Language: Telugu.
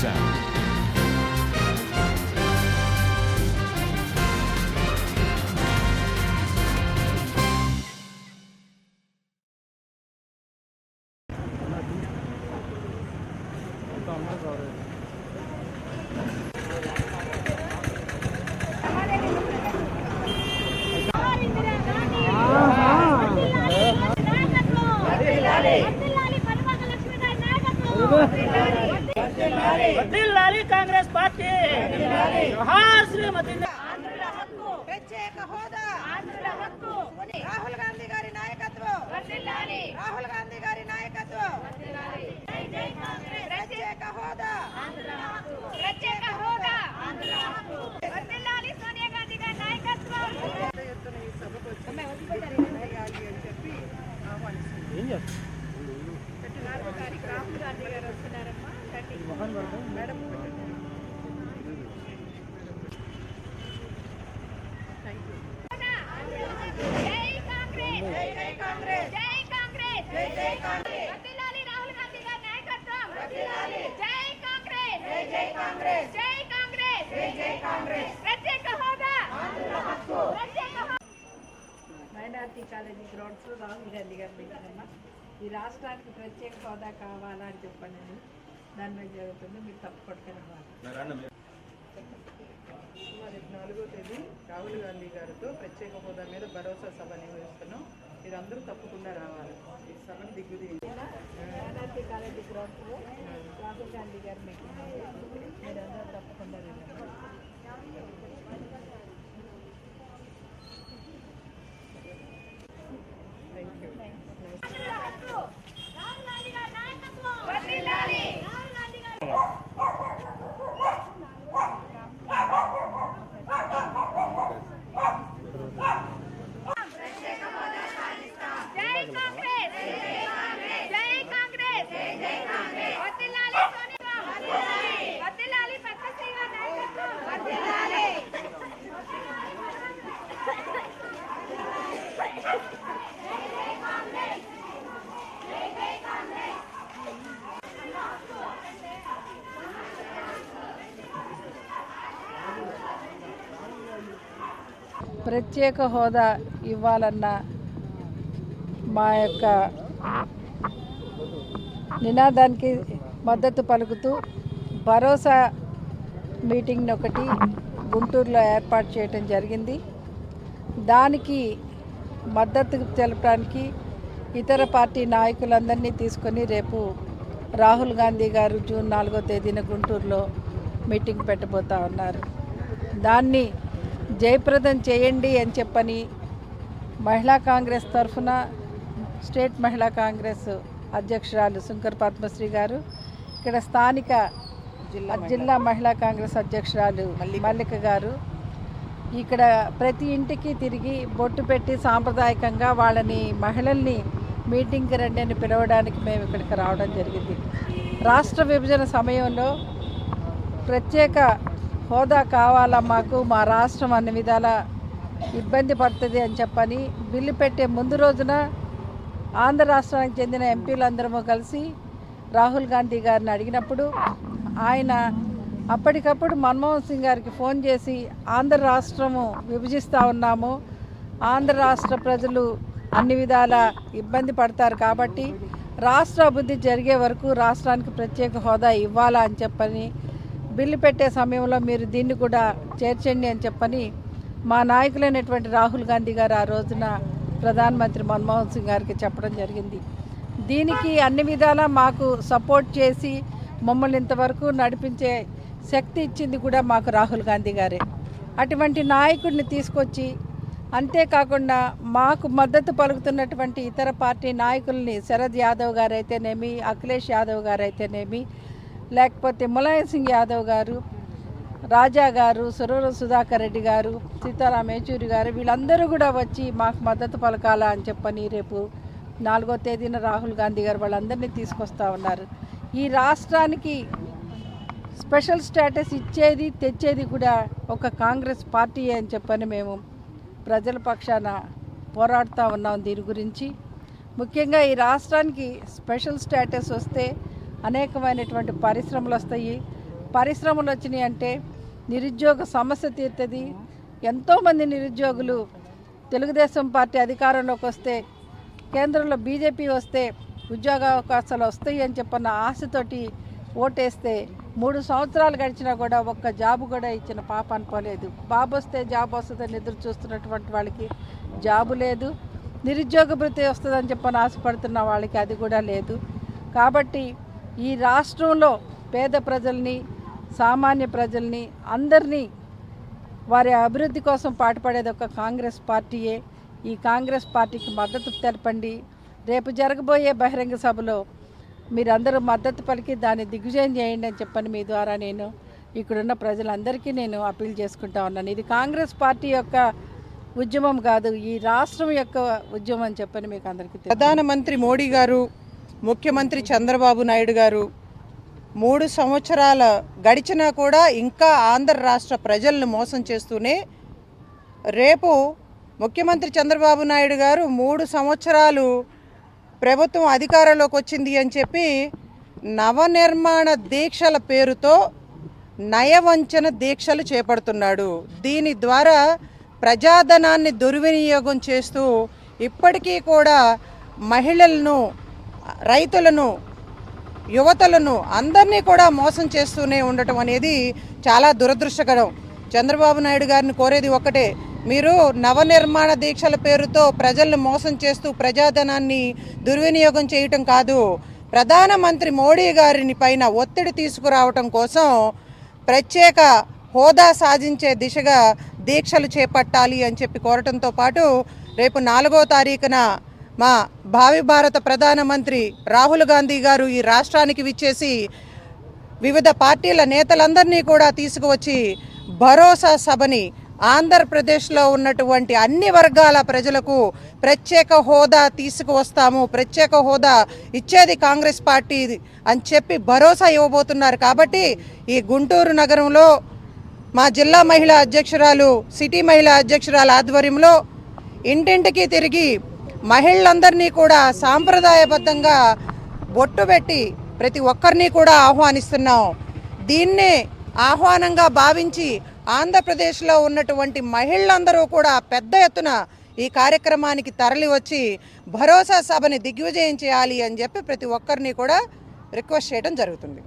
Justiça. Então, mas. Congress party. జోహార్ శ్రీమతి ప్రత్యేక హోదా. రాహుల్ గాంధీ గారి నాయకత్వం. రాహుల్ గాంధీ గారి నాయకత్వం. ప్రత్యేక హోదా. ప్రత్యేక హోదా. సోనియా గాంధీ గారి నాయకత్వం. పెద్ద ఎత్తున ఈ సభకు వచ్చి చేయాలి అని చెప్పి ఆహ్వానిస్తున్నాం పెట్టు నాలుగో తారీఖు రాహుల్ గాంధీ గారు వస్తున్నారమ్మా రండి. మేడం పెట్టండి. థ్యాంక్ యూ జై కాంగ్రెస్ జై జై కాంగ్రెస్ జై కాంగ్రెస్ జై జై కాంగ్రెస్ వర్ధిల్లాలి రాహుల్ గాంధీ గారి నాయకత్వం జై కాంగ్రెస్ జై జై కాంగ్రెస్ జై కాంగ్రెస్ జై జై కాంగ్రెస్ ప్రత్యేక హోదా ప్రత్యేక హోదా minority college grounds Rahul Gandhi గారు పెట్టారమ్మా. ఈ రాష్ట్రానికి ప్రత్యేక హోదా కావాలా అని చెప్పండి. దాని మీద జరుగుతుంది. మీరు తప్పకుండా రావాలి మరి నాలుగో తేదీ రాహుల్ గాంధీ గారితో ప్రత్యేక హోదా మీద భరోసా సభ నిర్వహిస్తున్నాం. మీరందరూ తప్పకుండా రావాలి. సగం దిగుది దిగ్విజయం కాలేజీ గ్రౌండ్స్లో రాహుల్ గాంధీ గారు మీటింగ్ మీరందరూ తప్పకుండా రండి థ్యాంక్ యూ రాహుల్ గాంధీ గారి నాయకత్వం వర్ధిల్లాలి రాహుల్ గాంధీ గారి జై కాంగ్రెస్ జై కాంగ్రెస్ జై కాంగ్రెస్ వర్ధిల్లాలి సోనియా వర్ధిల్లాలి వర్ధిల్లాలి పద్మశ్రీ గారి నాయకత్వం వర్ధిల్లాలి ప్రత్యేక హోదా ఇవ్వాలన్న మా యొక్క నినాదానికి మద్దతు పలుకుతూ భరోసా మీటింగ్ ఒకటి గుంటూరులో ఏర్పాటు చేయటం జరిగింది. దానికి మద్దతు తెలపడానికి ఇతర పార్టీ నాయకులందరినీ తీసుకొని రేపు రాహుల్ గాంధీ గారు జూన్ నాలుగో తేదీన గుంటూరులో మీటింగ్ పెట్టబోతా ఉన్నారు. దాన్ని జయప్రదం చేయండి అని చెప్పని మహిళా కాంగ్రెస్ తరఫున స్టేట్ మహిళా కాంగ్రెస్ అధ్యక్షురాలు శంకర్ పద్మశ్రీ గారు ఇక్కడ స్థానిక జిల్లా మహిళా కాంగ్రెస్ అధ్యక్షురాలు మల్లిక గారు ఇక్కడ ప్రతి ఇంటికి తిరిగి బొట్టు పెట్టి సాంప్రదాయకంగా వాళ్ళని మహిళల్ని మీటింగ్కి రండి అని పిలవడానికి మేము ఇక్కడికి రావడం జరిగింది. రాష్ట్ర విభజన సమయంలో ప్రత్యేక హోదా కావాలా మాకు? మా రాష్ట్రం అన్ని విధాల ఇబ్బంది పడుతుంది అని చెప్పని బిల్లు పెట్టే ముందు రోజున ఆంధ్ర రాష్ట్రానికి చెందిన ఎంపీలందరము కలిసి రాహుల్ గాంధీ గారిని అడిగినప్పుడు ఆయన అప్పటికప్పుడు మన్మోహన్ సింగ్ గారికి ఫోన్ చేసి ఆంధ్ర రాష్ట్రము విభజిస్తూ ఉన్నాము. ఆంధ్ర రాష్ట్ర ప్రజలు అన్ని విధాల ఇబ్బంది పడతారు కాబట్టి రాష్ట్ర అభివృద్ధి జరిగే వరకు రాష్ట్రానికి ప్రత్యేక హోదా ఇవ్వాలా అని చెప్పని బిల్లు పెట్టే సమయంలో మీరు దీన్ని కూడా చేర్చండి అని చెప్పని మా నాయకులైనటువంటి రాహుల్ గాంధీ గారు ఆ రోజున ప్రధానమంత్రి మన్మోహన్ సింగ్ గారికి చెప్పడం జరిగింది. దీనికి అన్ని విధాలా మాకు సపోర్ట్ చేసి మమ్మల్ని ఇంతవరకు నడిపించే శక్తి ఇచ్చింది కూడా మాకు రాహుల్ గాంధీ గారే. అటువంటి నాయకుడిని తీసుకొచ్చి అంతేకాకుండా మాకు మద్దతు పలుకుతున్నటువంటి ఇతర పార్టీ నాయకుల్ని శరద్ యాదవ్ గారైతేనేమి అఖిలేష్ యాదవ్ గారైతేనేమి లేకపోతే ములాయం సింగ్ యాదవ్ గారు రాజా గారు సురవర సుధాకర్ రెడ్డి గారు సీతారాం యేచూరి గారు వీళ్ళందరూ కూడా వచ్చి మాకు మద్దతు పలకాలా అని చెప్పని రేపు నాలుగో తేదీన రాహుల్ గాంధీ గారు వాళ్ళందరినీ తీసుకొస్తా ఉన్నారు. ఈ రాష్ట్రానికి స్పెషల్ స్టేటస్ ఇచ్చేది తెచ్చేది కూడా ఒక కాంగ్రెస్ పార్టీ అని చెప్పని మేము ప్రజల పక్షాన పోరాడుతూ ఉన్నాం దీని గురించి. ముఖ్యంగా ఈ రాష్ట్రానికి స్పెషల్ స్టేటస్ వస్తే అనేకమైనటువంటి పరిశ్రమలు వస్తాయి. పరిశ్రమలు వచ్చినాయి అంటే నిరుద్యోగ సమస్య తీరుతుంది. ఎంతోమంది నిరుద్యోగులు తెలుగుదేశం పార్టీ అధికారంలోకి వస్తే కేంద్రంలో బీజేపీ వస్తే ఉద్యోగ అవకాశాలు వస్తాయి అని చెప్పన్న ఆశతోటి ఓటేస్తే మూడు సంవత్సరాలు గడిచినా కూడా ఒక్క జాబ్ కూడా ఇచ్చిన పాప అనుకోలేదు బాబు వస్తే జాబ్ వస్తుందని ఎదురు చూస్తున్నటువంటి వాళ్ళకి జాబు లేదు. నిరుద్యోగ భృతి వస్తుందని చెప్పని ఆశపడుతున్న వాళ్ళకి అది కూడా లేదు. కాబట్టి ఈ రాష్ట్రంలో పేద ప్రజల్ని సామాన్య ప్రజల్ని అందరినీ వారి అభివృద్ధి కోసం పాటుపడేది ఒక కాంగ్రెస్ పార్టీయే. ఈ కాంగ్రెస్ పార్టీకి మద్దతు తెలపండి. రేపు జరగబోయే బహిరంగ సభలో మీరందరూ మద్దతు పలికి దాన్ని దిగ్విజయం చేయండి అని చెప్పని మీ ద్వారా నేను ఇక్కడున్న ప్రజలందరికీ నేను అప్పీల్ చేసుకుంటా ఉన్నాను. ఇది కాంగ్రెస్ పార్టీ యొక్క ఉద్యమం కాదు ఈ రాష్ట్రం యొక్క ఉద్యమం అని చెప్పని మీకు అందరికీ ప్రధానమంత్రి మోడీ గారు ముఖ్యమంత్రి చంద్రబాబు నాయుడు గారు మూడు సంవత్సరాల గడిచినా కూడా ఇంకా ఆంధ్ర రాష్ట్ర ప్రజలను మోసం చేస్తూనే రేపు ముఖ్యమంత్రి చంద్రబాబు నాయుడు గారు మూడు సంవత్సరాలు ప్రభుత్వం అధికారంలోకి వచ్చింది అని చెప్పి నవనిర్మాణ దీక్షల పేరుతో నయవంచన దీక్షలు చేపడుతున్నాడు. దీని ద్వారా ప్రజాధనాన్ని దుర్వినియోగం చేస్తూ ఇప్పటికీ కూడా మహిళలను రైతులను యువతలను అందరినీ కూడా మోసం చేస్తూనే ఉండటం అనేది చాలా దురదృష్టకరం. చంద్రబాబు నాయుడు గారిని కోరేది ఒక్కటే మీరు నవనిర్మాణ దీక్షల పేరుతో ప్రజలను మోసం చేస్తూ ప్రజాధనాన్ని దుర్వినియోగం చేయటం కాదు. ప్రధానమంత్రి మోడీ గారిని పైన ఒత్తిడి తీసుకురావటం కోసం ప్రత్యేక హోదా సాధించే దిశగా దీక్షలు చేపట్టాలి అని చెప్పి కోరటంతో పాటు రేపు నాలుగో తారీఖున మా భావి భారత ప్రధానమంత్రి రాహుల్ గాంధీ గారు ఈ రాష్ట్రానికి విచ్చేసి వివిధ పార్టీల నేతలందరినీ కూడా తీసుకువచ్చి భరోసా సభని ఆంధ్రప్రదేశ్లో ఉన్నటువంటి అన్ని వర్గాల ప్రజలకు ప్రత్యేక హోదా తీసుకువస్తాము ప్రత్యేక హోదా ఇచ్చేది కాంగ్రెస్ పార్టీ అని చెప్పి భరోసా ఇవ్వబోతున్నారు. కాబట్టి ఈ గుంటూరు నగరంలో మా జిల్లా మహిళా అధ్యక్షురాలు సిటీ మహిళా అధ్యక్షురాల ఆధ్వర్యంలో ఇంటింటికి తిరిగి మహిళలందరినీ కూడా సాంప్రదాయబద్ధంగా బొట్టు పెట్టి ప్రతి ఒక్కరిని కూడా ఆహ్వానిస్తున్నాం. దీన్నే ఆహ్వానంగా భావించి ఆంధ్రప్రదేశ్లో ఉన్నటువంటి మహిళలందరూ కూడా పెద్ద ఎత్తున ఈ కార్యక్రమానికి తరలి వచ్చి భరోసా సభని దిగ్విజయం చేయాలి అని చెప్పి ప్రతి ఒక్కరిని కూడా రిక్వెస్ట్ చేయడం జరుగుతుంది.